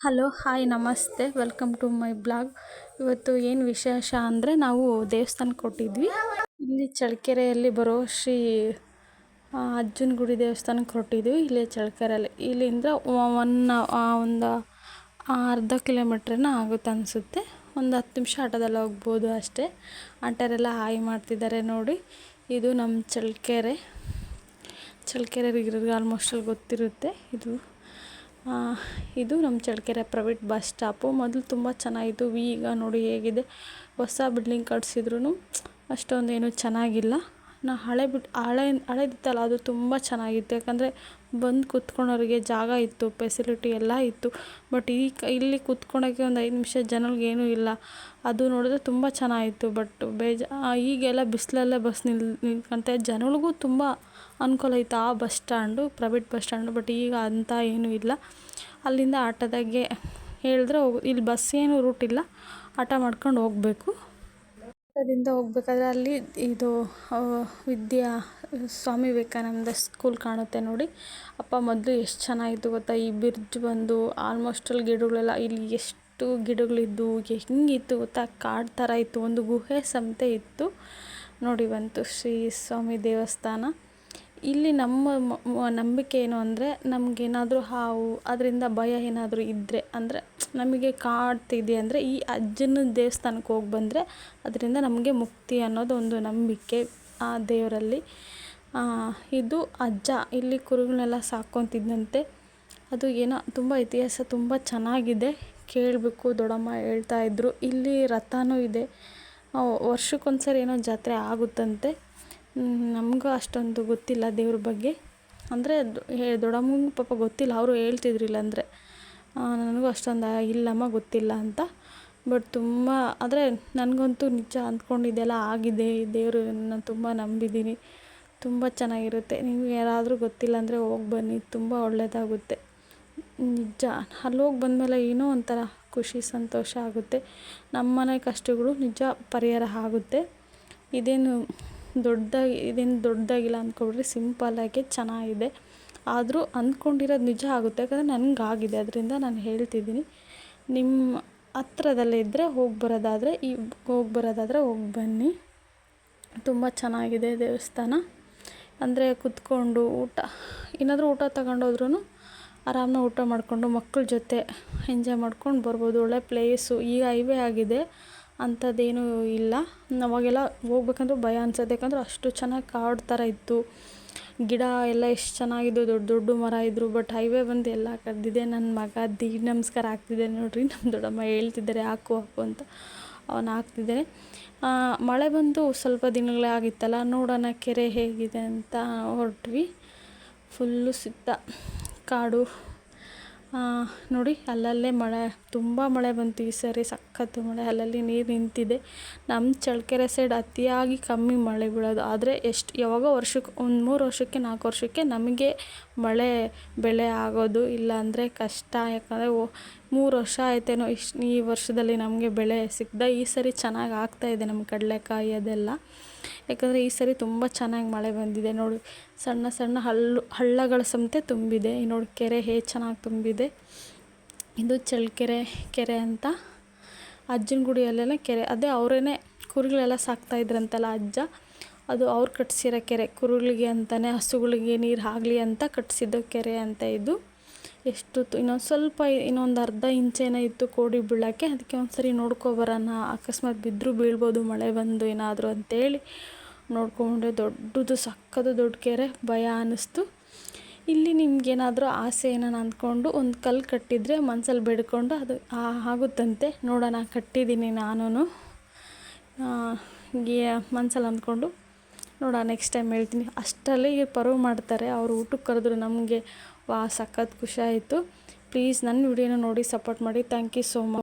Hello, hi, ನಮಸ್ತೆ. Welcome to my blog. ಇವತ್ತು ಏನು ವಿಶೇಷ ಅಂದರೆ ನಾವು ದೇವಸ್ಥಾನಕ್ಕೆ ಕೊಟ್ಟಿದ್ವಿ ಇಲ್ಲಿ ಚಳ್ಳಕೆರೆಯಲ್ಲಿ ಬರೋ ಶ್ರೀ ಅಜ್ಜನ ಗುಡಿ ದೇವಸ್ಥಾನಕ್ಕೆ ಕೊಟ್ಟಿದ್ವಿ ಇಲ್ಲಿ ಚಳ್ಳಕೆರೆಯಲ್ಲಿ. ಇಲ್ಲಿಂದ ಒನ್ ಒಂದು ಅರ್ಧ ಕಿಲೋಮೀಟ್ರನ ಆಗುತ್ತೆ ಅನಿಸುತ್ತೆ. ಒಂದು ಹತ್ತು ನಿಮಿಷ ಆಟೋದಲ್ಲಿ ಹೋಗ್ಬೋದು ಅಷ್ಟೇ. ಆಟೋರೆಲ್ಲ ಹಾಯ್ ಮಾಡ್ತಿದ್ದಾರೆ ನೋಡಿ. ಇದು ನಮ್ಮ ಚಳ್ಳಕೆರೆ. ಚಳ್ಳಕೆರೆಗಿರೋರಿಗೆ ಆಲ್ಮೋಸ್ಟ್ ಅಲ್ಲಿ ಗೊತ್ತಿರುತ್ತೆ ಇದು. ಇದು ನಮ್ಮ ಚಳ್ಳಕೆರೆ ಪ್ರೈವೇಟ್ ಬಸ್ ಸ್ಟಾಪು. ಮೊದಲು ತುಂಬ ಚೆನ್ನಾಗಿತ್ತು. ಈಗ ನೋಡಿ ಹೇಗಿದೆ. ಹೊಸ ಬಿಲ್ಡಿಂಗ್ ಕಟ್ಸಿದ್ರು ಅಷ್ಟೊಂದೇನು ಚೆನ್ನಾಗಿಲ್ಲ. ನಾ ಹಳೆ ಬಿಟ್ಟು ಹಳೆ, ಹಳೆದಿತ್ತಲ್ಲ, ಅದು ತುಂಬ ಚೆನ್ನಾಗಿತ್ತು. ಯಾಕಂದರೆ ಬಂದು ಕುತ್ಕೊಳೋರಿಗೆ ಜಾಗ ಇತ್ತು ಫೆಸಿಲಿಟಿ ಎಲ್ಲ ಇತ್ತು. ಬಟ್ ಈ ಇಲ್ಲಿ ಕೂತ್ಕೊಳ್ಳೋಕ್ಕೆ ಒಂದು ಐದು ನಿಮಿಷ ಏನೂ ಇಲ್ಲ. ಅದು ನೋಡಿದ್ರೆ ತುಂಬ ಚೆನ್ನಾಗಿತ್ತು ಬಟ್ ಬೇಜ ಈಗೆಲ್ಲ ಬಿಸಿಲಲ್ಲೇ ಬಸ್ ನಿಲ್, ನಿಲ್ಕಂತೆ. ಜನಗಳಿಗೂ ತುಂಬ ಅನುಕೂಲ ಇತ್ತು ಆ bus stand, private bus stand but ಈಗ ಅಂಥ ಏನೂ ಇಲ್ಲ. ಅಲ್ಲಿಂದ ಆಟೋದಾಗೆ ಹೇಳಿದ್ರೆ ಹೋಗು, ಇಲ್ಲಿ ಬಸ್ ಏನು ರೂಟ್ ಇಲ್ಲ. ಆಟ ಮಾಡ್ಕೊಂಡು ಹೋಗಬೇಕು. ಆಟೋದಿಂದ ಹೋಗ್ಬೇಕಾದ್ರೆ ಅಲ್ಲಿ ಇದು ವಿದ್ಯಾ, ಸ್ವಾಮಿ ವಿವೇಕಾನಂದ ಸ್ಕೂಲ್ ಕಾಣುತ್ತೆ ನೋಡಿ. ಅಪ್ಪ ಮೊದಲು ಎಷ್ಟು ಚೆನ್ನಾಗಿತ್ತು ಗೊತ್ತಾ? ಈ ಬ್ರಿಡ್ಜ್ ಬಂದು ಆಲ್ಮೋಸ್ಟ್ ಅಲ್ಲಿ ಗಿಡಗಳೆಲ್ಲ, ಇಲ್ಲಿ ಎಷ್ಟು ಗಿಡಗಳಿದ್ದು ಹೆಂಗಿತ್ತು ಗೊತ್ತಾ? ಕಾಡು ಥರ ಇತ್ತು, ಒಂದು ಗುಹೆ ಸಮೇತ ಇತ್ತು. ನೋಡಿ ಬಂತು ಶ್ರೀ ಸ್ವಾಮಿ ದೇವಸ್ಥಾನ. ಇಲ್ಲಿ ನಮ್ಮ ನಂಬಿಕೆ ಏನು ಅಂದರೆ ನಮಗೇನಾದರೂ ಹಾವು, ಅದರಿಂದ ಭಯ ಏನಾದರೂ ಇದ್ದರೆ ಅಂದರೆ ನಮಗೆ ಕಾಡ್ತಿದೆ ಅಂದರೆ ಈ ಅಜ್ಜನ ದೇವಸ್ಥಾನಕ್ಕೆ ಹೋಗಿ ಬಂದರೆ ಅದರಿಂದ ನಮಗೆ ಮುಕ್ತಿ ಅನ್ನೋದು ಒಂದು ನಂಬಿಕೆ ಆ ದೇವರಲ್ಲಿ. ಇದು ಅಜ್ಜ ಇಲ್ಲಿ ಕುರಿಗಳನ್ನೆಲ್ಲ ಸಾಕೊತಿದ್ದಂತೆ ಅದು ಏನೋ ತುಂಬ ಇತಿಹಾಸ ತುಂಬ ಚೆನ್ನಾಗಿದೆ. ಕೇಳಬೇಕು, ದೊಡ್ಡಮ್ಮ ಹೇಳ್ತಾ ಇದ್ದರು ಇಲ್ಲಿ ರಥನೂ ಇದೆ. ವರ್ಷಕ್ಕೊಂದ್ಸರಿ ಏನೋ ಜಾತ್ರೆ ಆಗುತ್ತಂತೆ. ನಮಗೂ ಅಷ್ಟೊಂದು ಗೊತ್ತಿಲ್ಲ ದೇವ್ರ ಬಗ್ಗೆ. ಅಂದರೆ ದೊಡ್ಡಮ್ಮ ಪಾಪ ಗೊತ್ತಿಲ್ಲ. ಅವರು ಹೇಳ್ತಿದ್ರು ಇಲ್ಲಾಂದರೆ ನನಗೂ ಅಷ್ಟೊಂದು ಇಲ್ಲಮ್ಮ ಗೊತ್ತಿಲ್ಲ ಅಂತ. ಬಟ್ ತುಂಬ, ಆದರೆ ನನಗಂತೂ ನಿಜ ಅಂದ್ಕೊಂಡಿದ್ದೆಲ್ಲ ಆಗಿದೆ. ದೇವರು ನಾನು ತುಂಬ ನಂಬಿದ್ದೀನಿ ತುಂಬ ಚೆನ್ನಾಗಿರುತ್ತೆ. ನಿಮ್ಗೆ ಯಾರಾದರೂ ಗೊತ್ತಿಲ್ಲ ಅಂದರೆ ಹೋಗಿ ಬನ್ನಿ. ತುಂಬ ಒಳ್ಳೆಯದಾಗುತ್ತೆ ನಿಜ. ಅಲ್ಲಿ ಹೋಗಿ ಬಂದಮೇಲೆ ಏನೋ ಒಂಥರ ಖುಷಿ, ಸಂತೋಷ ಆಗುತ್ತೆ. ನಮ್ಮ ಮನೆ ಕಷ್ಟಗಳು ನಿಜ ಪರಿಹಾರ ಆಗುತ್ತೆ. ಇದೇನು ದೊಡ್ಡದಾಗಿ ಇದೇನು ದೊಡ್ಡದಾಗಿಲ್ಲ ಅಂದ್ಕೊಂಡ್ರೆ ಸಿಂಪಲ್ಲಾಗಿ ಚೆನ್ನಾಗಿದೆ. ಆದರೂ ಅಂದ್ಕೊಂಡಿರೋದು ನಿಜ ಆಗುತ್ತೆ. ಯಾಕಂದರೆ ಆಗಿದೆ ಅದರಿಂದ ನಾನು ಹೇಳ್ತಿದ್ದೀನಿ. ನಿಮ್ಮ ಹತ್ರದಲ್ಲೇ ಇದ್ದರೆ ಹೋಗಿ ಬರೋದಾದರೆ ಈ ಹೋಗಿ ಬರೋದಾದರೆ ಹೋಗಿ ಬನ್ನಿ. ತುಂಬ ಚೆನ್ನಾಗಿದೆ ದೇವಸ್ಥಾನ. ಅಂದರೆ ಕುತ್ಕೊಂಡು ಊಟ, ಏನಾದರೂ ಊಟ ತಗೊಂಡೋದ್ರೂ ಆರಾಮಾಗಿ ಊಟ ಮಾಡಿಕೊಂಡು ಮಕ್ಕಳ ಜೊತೆ ಎಂಜಾಯ್ ಮಾಡ್ಕೊಂಡು ಬರ್ಬೋದು. ಒಳ್ಳೆ ಪ್ಲೇಸು. ಈಗ ಹೈವೇ ಆಗಿದೆ. ಅಂಥದ್ದೇನೂ ಇಲ್ಲ. ಅವಾಗೆಲ್ಲ ಹೋಗ್ಬೇಕಂದ್ರೆ ಭಯ ಅನ್ಸತ್ತೆ. ಯಾಕಂದ್ರೆ ಅಷ್ಟು ಚೆನ್ನಾಗಿ ಕಾಡು ಥರ ಇತ್ತು. ಗಿಡ ಎಲ್ಲ ಎಷ್ಟು ಚೆನ್ನಾಗಿದ್ದು ದೊಡ್ಡ ದೊಡ್ಡ ಮರ ಇದ್ದರು ಬಟ್ ಹೈವೇ ಬಂದು ಎಲ್ಲ ಕದ್ದಿದೆ ನನ್ನ ಮಗ ದೀಡ್ ನಮಸ್ಕಾರ ಆಗ್ತಿದೆ ನೋಡಿರಿ. ನಮ್ಮ ದೊಡ್ಡಮ್ಮ ಹೇಳ್ತಿದ್ದಾರೆ, ಹಾಕು ಹಾಕು ಅಂತ ಅವನು ಹಾಕ್ತಿದ್ದಾನೆ ಮಳೆ ಬಂದು ಸ್ವಲ್ಪ ದಿನಗಳೇ ಆಗಿತ್ತಲ್ಲ, ನೋಡೋಣ ಕೆರೆ ಹೇಗಿದೆ ಅಂತ ಹೊರಟ್ವಿ. ಫುಲ್ಲು ಸುತ್ತ ಕಾಡು ನೋಡಿ, ಅಲ್ಲಲ್ಲೇ ಮಳೆ, ತುಂಬ ಮಳೆ ಬಂತು ಈ ಸರಿ, ಸಖತ್ತು ಮಳೆ. ಅಲ್ಲಲ್ಲಿ ನೀರು ನಿಂತಿದೆ. ನಮ್ಮ ಚಳ್ಳಕೆರೆ ಸೈಡ್ ಅತಿಯಾಗಿ ಕಮ್ಮಿ ಮಳೆ ಬೀಳೋದು. ಆದರೆ ಎಷ್ಟು, ಯಾವಾಗೋ ವರ್ಷಕ್ಕೆ ಒಂದು ಮೂರು ವರ್ಷಕ್ಕೆ, ನಾಲ್ಕು ವರ್ಷಕ್ಕೆ ನಮಗೆ ಮಳೆ ಬೆಳೆ ಆಗೋದು ಇಲ್ಲಾಂದರೆ ಕಷ್ಟ. ಯಾಕಂದರೆ ಮೂರು ವರ್ಷ ಆಯ್ತೇನೋ ಇಷ್ಟು ಈ ವರ್ಷದಲ್ಲಿ ನಮಗೆ ಬೆಳೆ ಸಿಕ್ದ ಈ ಸರಿ ಚೆನ್ನಾಗಿ ಆಗ್ತಾಯಿದೆ ನಮ್ಮ ಕಡಲೆಕಾಯಿ ಅದೆಲ್ಲ. ಯಾಕಂದರೆ ಈ ಸರಿ ತುಂಬ ಚೆನ್ನಾಗಿ ಮಳೆ ಬಂದಿದೆ. ನೋಡಿ, ಸಣ್ಣ ಸಣ್ಣ ಹಳ್ಳು ಹಳ್ಳಗಳ ಸಮೇತ ತುಂಬಿದೆ. ನೋಡಿ, ಕೆರೆ ಹೇಗೆ ಚೆನ್ನಾಗಿ ತುಂಬಿದೆ. ಇದು ಚಳ್ಳಕೆರೆ ಕೆರೆ ಅಂತ. ಅಜ್ಜನ ಗುಡಿಯಲ್ಲೆಲ್ಲ ಕೆರೆ. ಅದೇ ಅವರೇನೆ ಕುರಿಗಳೆಲ್ಲ ಸಾಕ್ತಾ ಇದ್ರಂತಲ್ಲ ಅಜ್ಜ. ಅದು ಅವ್ರು ಕಟ್ಸಿರೋ ಕೆರೆ. ಕುರುಗಳಿಗೆ ಅಂತಲೇ ಹಸುಗಳಿಗೆ ನೀರು ಆಗಲಿ ಅಂತ ಕಟ್ಸಿದ್ದು ಕೆರೆ ಅಂತ ಇದು. ಎಷ್ಟು ಇನ್ನೊಂದು ಸ್ವಲ್ಪ ಇನ್ನೊಂದು ಅರ್ಧ ಇಂಚೇನೋ ಇತ್ತು ಕೋಡಿ ಬೀಳೋಕ್ಕೆ. ಅದಕ್ಕೆ ಒಂದು ಸರಿ ನೋಡ್ಕೊಬರೋಣ ಅಕಸ್ಮಾತ್ ಬಿದ್ದರೂ ಬೀಳ್ಬೋದು, ಮಳೆ ಬಂದು ಏನಾದರೂ ಅಂತೇಳಿ ನೋಡ್ಕೊಂಡೆ. ದೊಡ್ಡದು ಸಕ್ಕದು ದೊಡ್ಡ ಕೆರೆ, ಭಯ ಅನ್ನಿಸ್ತು ಇಲ್ಲಿ ನಿಮ್ಗೇನಾದರೂ ಆಸೆ ಏನಾನ ಅಂದ್ಕೊಂಡು ಒಂದು ಕಲ್ಲು ಕಟ್ಟಿದರೆ ಮನಸ್ಸಲ್ಲಿ ಬೇಡ್ಕೊಂಡು ಅದು ಆಗುತ್ತಂತೆ. ನೋಡೋಣ, ಕಟ್ಟಿದ್ದೀನಿ ನಾನು ಮನ್ಸಲ್ಲಿ ಅಂದ್ಕೊಂಡು ನೋಡೋಣ ನೆಕ್ಸ್ಟ್ ಟೈಮ್ ಹೇಳ್ತೀನಿ. ಅಷ್ಟರಲ್ಲಿ ಪರ್ವ್ ಮಾಡ್ತಾರೆ. ಅವರು ಊಟಕ್ಕೆ ಕರೆದ್ರು ನಮಗೆ. ವಾ, ಸಖತ್ ಖುಷಿ ಆಯಿತು. ಪ್ಲೀಸ್ ನನ್ನ ವಿಡಿಯೋನ ನೋಡಿ ಸಪೋರ್ಟ್ ಮಾಡಿ. Thank you so much